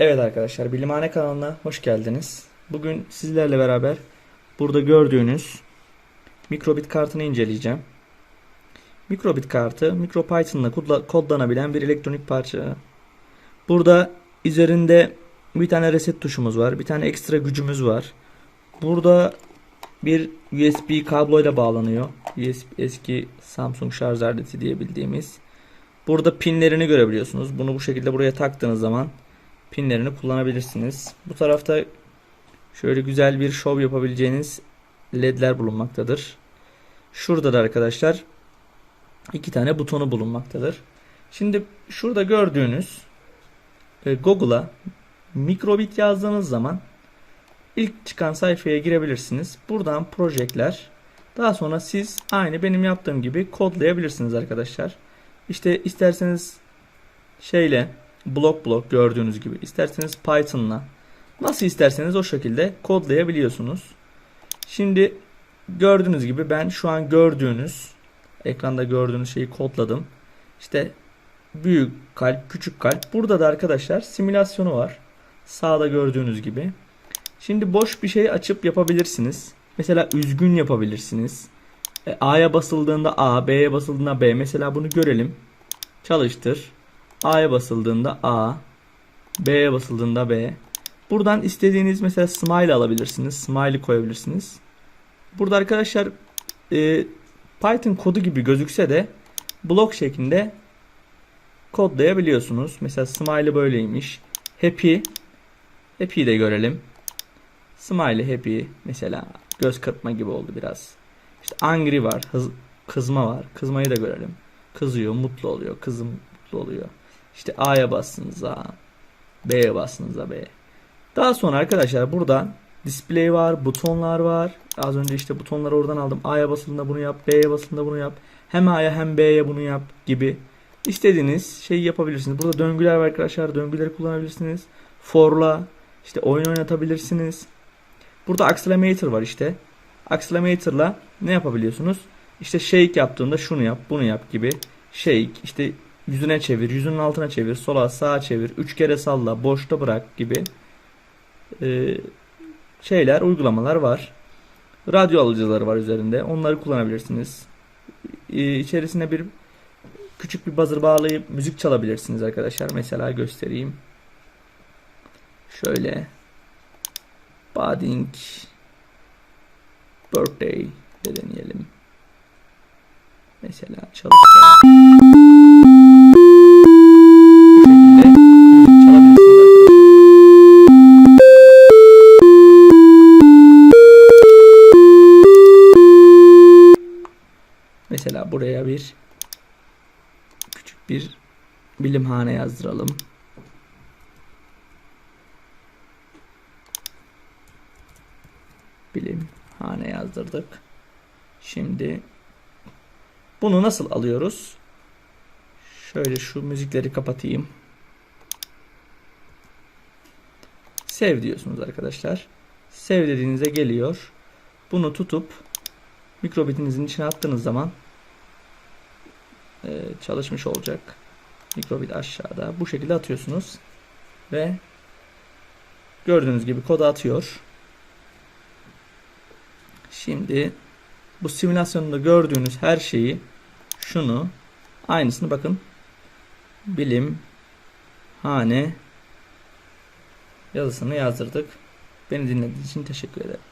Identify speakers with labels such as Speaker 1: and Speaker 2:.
Speaker 1: Evet arkadaşlar Bilimhane kanalına hoş geldiniz. Bugün sizlerle beraber burada gördüğünüz mikrobit kartını inceleyeceğim. Mikrobit kartı MicroPython'la kodla- kodlanabilen bir elektronik parça. Burada üzerinde bir tane reset tuşumuz var. Bir tane ekstra gücümüz var. Burada bir USB kabloyla bağlanıyor. Eski Samsung şarj aleti diye bildiğimiz. Burada pinlerini görebiliyorsunuz. Bunu bu şekilde buraya taktığınız zaman pinlerini kullanabilirsiniz. Bu tarafta şöyle güzel bir şov yapabileceğiniz ledler bulunmaktadır. Şurada da arkadaşlar iki tane butonu bulunmaktadır. Şimdi şurada gördüğünüz e, Google'a mikrobit yazdığınız zaman ilk çıkan sayfaya girebilirsiniz. Buradan projektler daha sonra siz aynı benim yaptığım gibi kodlayabilirsiniz arkadaşlar. İşte isterseniz şeyle blok blok gördüğünüz gibi isterseniz Python'la nasıl isterseniz o şekilde kodlayabiliyorsunuz. Şimdi gördüğünüz gibi ben şu an gördüğünüz ekranda gördüğünüz şeyi kodladım. İşte büyük kalp, küçük kalp. Burada da arkadaşlar simülasyonu var. Sağda gördüğünüz gibi. Şimdi boş bir şey açıp yapabilirsiniz. Mesela üzgün yapabilirsiniz. E, A'ya basıldığında A, B'ye basıldığında B. Mesela bunu görelim. Çalıştır. A'ya basıldığında A, B'ye basıldığında B. Buradan istediğiniz mesela smile alabilirsiniz. Smiley koyabilirsiniz. Burada arkadaşlar e, Python kodu gibi gözükse de blok şeklinde kodlayabiliyorsunuz. Mesela smiley böyleymiş. Happy Happy'yi de görelim. Smiley happy mesela göz kırpma gibi oldu biraz. İşte angry var, hız, kızma var. Kızmayı da görelim. Kızıyor, mutlu oluyor. Kızım mutlu oluyor. İşte A'ya bastınız A. B'ye bastınız A B. Daha sonra arkadaşlar burada display var, butonlar var. Az önce işte butonları oradan aldım. A'ya basıldığında bunu yap, B'ye basıldığında bunu yap. Hem A'ya hem B'ye bunu yap gibi. İstediğiniz şeyi yapabilirsiniz. Burada döngüler var arkadaşlar. Döngüleri kullanabilirsiniz. For'la işte oyun oynatabilirsiniz. Burada accelerometer var işte. Accelerometer'la ne yapabiliyorsunuz? İşte shake yaptığında şunu yap, bunu yap gibi. Shake işte yüzüne çevir, yüzünün altına çevir, sola sağa çevir, üç kere salla, boşta bırak gibi e, şeyler, uygulamalar var. Radyo alıcıları var üzerinde. Onları kullanabilirsiniz. E, içerisine bir küçük bir buzzer bağlayıp müzik çalabilirsiniz arkadaşlar. Mesela göstereyim. Şöyle Budding Birthday de deneyelim. Mesela çalışma. Bir bilimhane yazdıralım. Bilimhane yazdırdık. Şimdi bunu nasıl alıyoruz? Şöyle şu müzikleri kapatayım. Sev diyorsunuz arkadaşlar. Sev dediğinizde geliyor. Bunu tutup mikrobitinizin içine attığınız zaman çalışmış olacak. Mikrobit aşağıda. Bu şekilde atıyorsunuz. Ve gördüğünüz gibi kodu atıyor. Şimdi bu simülasyonda gördüğünüz her şeyi şunu aynısını bakın bilim hane yazısını yazdırdık. Beni dinlediğiniz için teşekkür ederim.